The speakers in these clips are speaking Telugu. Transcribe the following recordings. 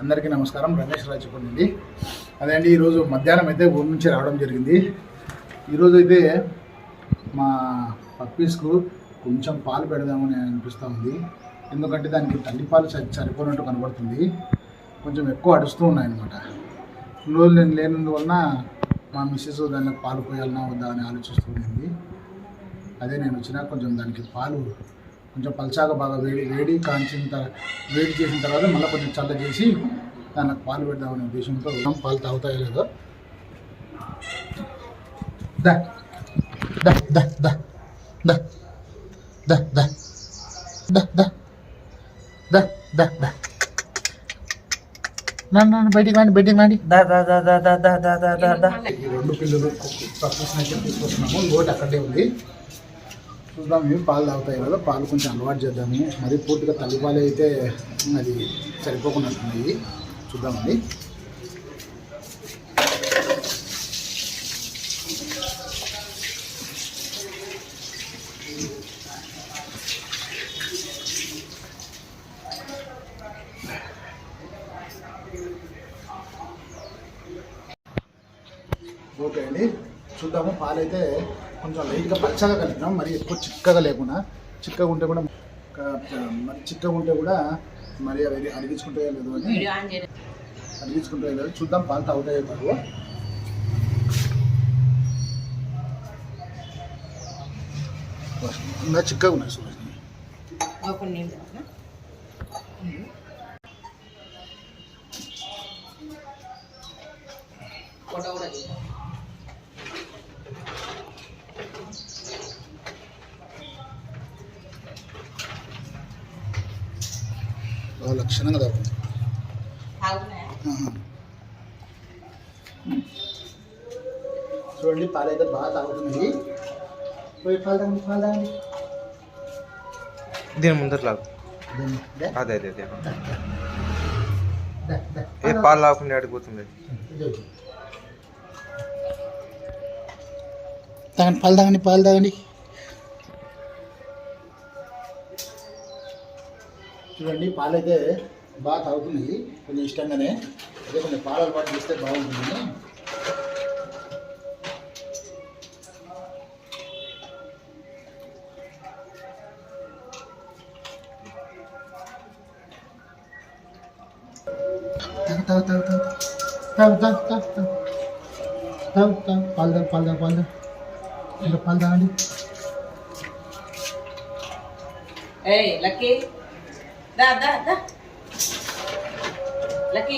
అందరికీ నమస్కారం. రమేష్ రాజపూడి అండి అదే అండి ఈరోజు మధ్యాహ్నం అయితే ఊరి నుంచి రావడం జరిగింది. ఈరోజు అయితే మా పప్పీస్కు కొంచెం పాలు పెడదామని అనిపిస్తూ ఉంది. ఎందుకంటే దానికి తల్లి పాలు సరిపోయినట్టు కనబడుతుంది. కొంచెం ఎక్కువ అడుస్తూ ఉన్నాయన్నమాట. ఇన్ని రోజులు నేను లేనందువలన మా మిస్సెస్ దానికి పాలు పోయాలన్నా వద్దా అని ఆలోచిస్తూ ఉంది అదే నేను వచ్చినా కొంచెం దానికి పాలు కొంచెం పల్చాగా బాగా వేడి వేడి కాంచిన తర్వాత వేడి చేసిన తర్వాత మళ్ళీ కొంచెం చల్ల చేసి దానికి పాలు పెడదామనే ఉద్దేశంతో పాలు తాగుతాయో లేదో దా దా దా దా దా దా దా దా దా దా దా దా నన్ను బయటికి రాండి బయటికి రాండి దా దా దా దా దా దా దా దా రెండు పిల్లలు తీసుకొస్తున్నాము ఇంకోటి అక్కడే ఉంది చూద్దాం ఏం పాలు తాగుతాయి? కదా పాలు కొంచెం అలవాటు చేద్దాము. మరి పూర్తిగా తల్లి పాలు అయితే అది సరిపోకుండా సరిపోకున్నట్టున్నాయి చూద్దామండి. ఓకే అండి. చూద్దాము పాలైతే కొంచెం లైట్గా పచ్చగా కలిపినాం. మరి ఎక్కువ చిక్కగా లేకుండా చిక్కగా ఉంటే కూడా మరి చిక్కగా ఉంటే కూడా మరి అవి అడిగించుకుంటే లేదు అని అడిగించుకుంటే లేదు చూద్దాం పాలు తాగుతాయో కాదు ఇంకా చిక్కగా ఉన్నాయి సురేష్. బాగా లక్షణంగా తాగుతుంది. చూడండి పాలు అయితే బాగా తాగుతున్నాయి పోయి పాలు తాగండి పాలు తాగండి దీని ముందర? లాగు అదే అదే. అదే. ఏ పాలు లాగకుండా ఇదో. తాగండి పాలు తాగండి పాలు తాగండి. చూడండి పాలు అయితే బాగా తాగుతున్నాయి కొంచెం ఇష్టంగానే. అదే కొంచెం పాలు అలవాటు చేస్తే బాగుంటుంది. తాగు తాగు తాగు తాగు. తాగు తాగు తాగు తాగు. తాగు తాగు. పాలు తాగు పాలు తాగు పాలు తాగు. ఇంకా పాలు తాగండి. Hey, Lucky. దా దా దా Lucky,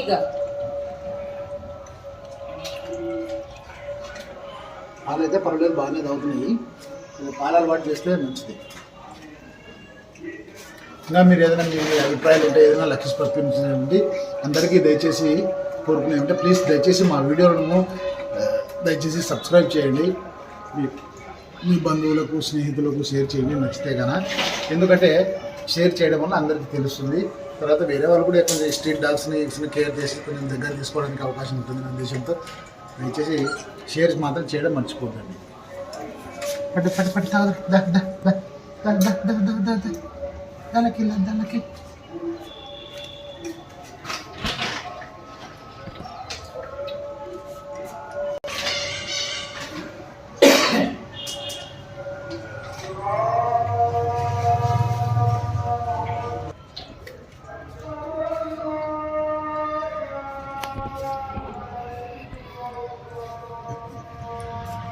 పాలు అయితే పర్వాలేదు బాగానే తాగుతున్నాయి. పాలు అలవాటు చేస్తే మంచిది. ఇంకా మీరు ఏదైనా మీ అభిప్రాయాలు ఉంటే ఏదైనా లక్ష్య పంపించండి అందరికీ దయచేసి కోరుకునేమంటే ప్లీజ్ దయచేసి మా వీడియోలను దయచేసి సబ్స్క్రైబ్ చేయండి. మీ మీ బంధువులకు స్నేహితులకు షేర్ చేయండి. నచ్చితే కనుక ఎందుకంటే షేర్ చేయడం వల్ల అందరికీ తెలుస్తుంది తర్వాత వేరే వాళ్ళు కూడా కొంచెం స్ట్రీట్ డాగ్స్ని కేర్ చేసి కొంచెం దగ్గర తీసుకోవడానికి అవకాశం ఉంటుంది నా ఉద్దేశంతో దయచేసి షేర్స్ మాత్రం చేయడం మర్చిపోతుంది దానికి దానికి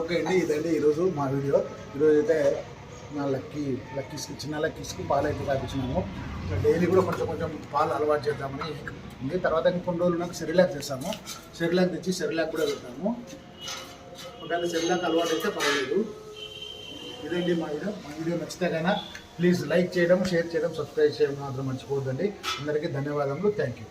ఓకే అండి ఇదండి ఈరోజు మా వీడియో. ఈరోజు అయితే నా లక్కీ లక్కీస్కి చిన్న లక్కీస్కి పాలు అయితే తాపించినాము డైలీ కూడా కొంచెం కొంచెం పాలు అలవాటు చేద్దామని ఉంది. తర్వాత ఇంకొన్ని రోజులు నాకు సెరిలాక్ చేస్తాము. సెరిలాక్ తెచ్చి సెరిలాక్ కూడా పెడతాము. ఒకవేళ సెరిలాక్ అలవాటు అయితే పర్వాలేదు. ఇదండి మా వీడియో. మా వీడియో నచ్చితే కన్నా ప్లీజ్ లైక్ చేయడం షేర్ చేయడం సబ్స్క్రైబ్ చేయడం మాత్రం మర్చిపోవద్దండి. అందరికీ ధన్యవాదములు. Thank you.